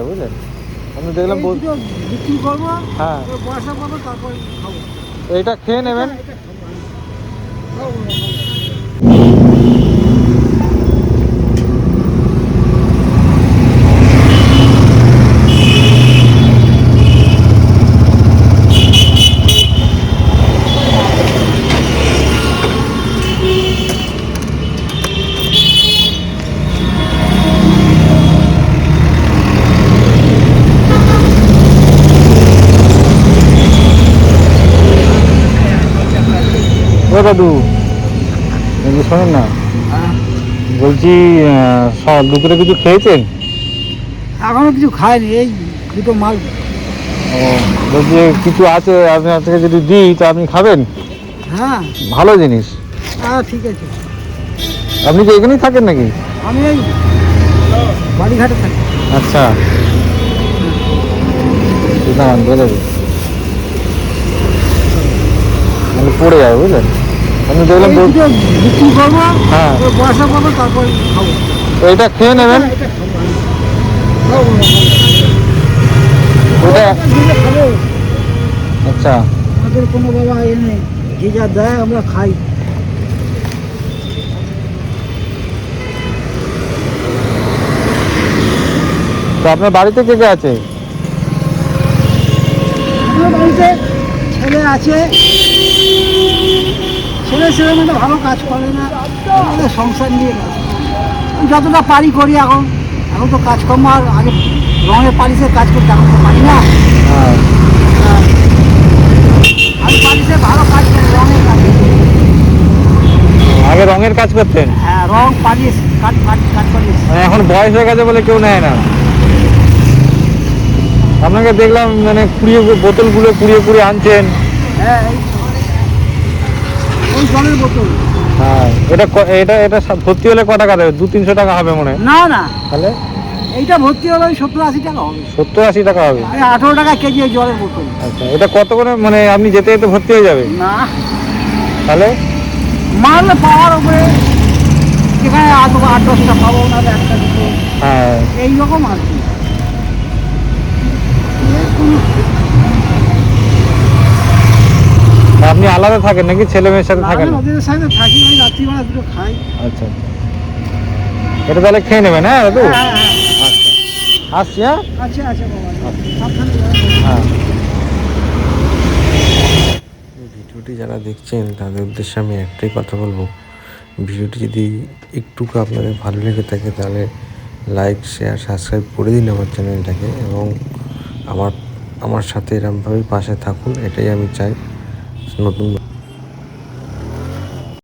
বুঝলেন আমি দেখলাম বিক্রি করব হ্যাঁ পয়সা পাবো তারপর খাব এইটা খেয়ে নেবেন দাদু। এই যে শোনেন না। বলছি দুপুরে কিছু খেয়েছেন? এখনও কিছু খাইনি এই দুটো মাল। ও বলছি কিছু আছে আপনার থেকে যদি দিই তো আপনি খাবেন? হ্যাঁ। ভালো জিনিস। হ্যাঁ ঠিক আছে। আপনি কি এখানেই থাকেন নাকি? আমি এই বাড়িঘাটে থাকি। আচ্ছা। দাঁড়ান বলে দেবে মানে পড়ে যাবে বুঝলেন? আমি দেখলাম বিক্রি করব হ্যাঁ। পয়সা পাবো তারপর খাব। এইটা খেয়ে নেবেন। ওটা এটা আচ্ছা। আমাদের কোনো বাবা এ নেই। যে যা দেয় আমরা খাই। তো আপনার বাড়িতে কে কে আছে? আমার বাড়িতে ছেলে আছে ছেলে ছেলে মানে ভালো কাজ করে না আমাদের সংসার নিয়ে কাজ যতটা পারি করি এখন। এখন তো কাজকর্ম আর আগে রঙের পালিশে কাজ করতে এখন তো পারি না। হ্যাঁ। আমি পালিশে ভালো কাজ করি রঙের কাজ আগে রঙের কাজ করতেন? হ্যাঁ রং পালিশ কাঠ কাঠ কাঠ পালিশ। মানে এখন বয়স হয়ে গেছে বলে কেউ নেয় না। আপনাকে দেখলাম মানে কুড়িয়ে বোতলগুলো কুড়িয়ে কুড়িয়ে আনছেন। হ্যাঁ ওই জলের বোতল। হ্যাঁ এটা এটা এটা ভর্তি হলে ক টাকা দেবে? দু তিনশো টাকা হবে মনে না না। তাহলে? এইটা ভর্তি হলে ওই সত্তর আশি টাকা হবে। সত্তর আশি টাকা হবে। আঠেরো টাকা কেজি এই জলের বোতল। আচ্ছা এটা কত করে? মানে আপনি যেতে যেতে ভর্তি হয়ে যাবে? না। তাহলে? মাল পাওয়ার উপরে। যেখানে আট দশটা পাবো না একটা হ্যাঁ। এইরকম আর কি এর কোনো- আপনি আলাদা থাকেন নাকি ছেলে মেয়ের সাথে থাকেন? ওদের সাথে থাকি ওই রাত্রিবেলা দুটো খাই। আচ্ছা এটা তাহলে খেয়ে নেবেন হ্যাঁ দাদু? হ্যাঁ হ্যাঁ আচ্ছা। আসছি হ্যাঁ? আচ্ছা আচ্ছা বাবা। হ্যাঁ। ভিডিওটি যারা দেখছেন তাদের উদ্দেশ্যে আমি একটাই কথা বলব। ভিডিওটি যদি একটুকু আপনাদের ভালো লেগে থাকে তাহলে লাইক শেয়ার সাবস্ক্রাইব করে দিন আমার চ্যানেলটাকে এবং আমার আমার সাথে এরমভাবেই পাশে থাকুন এটাই আমি চাই। নতুন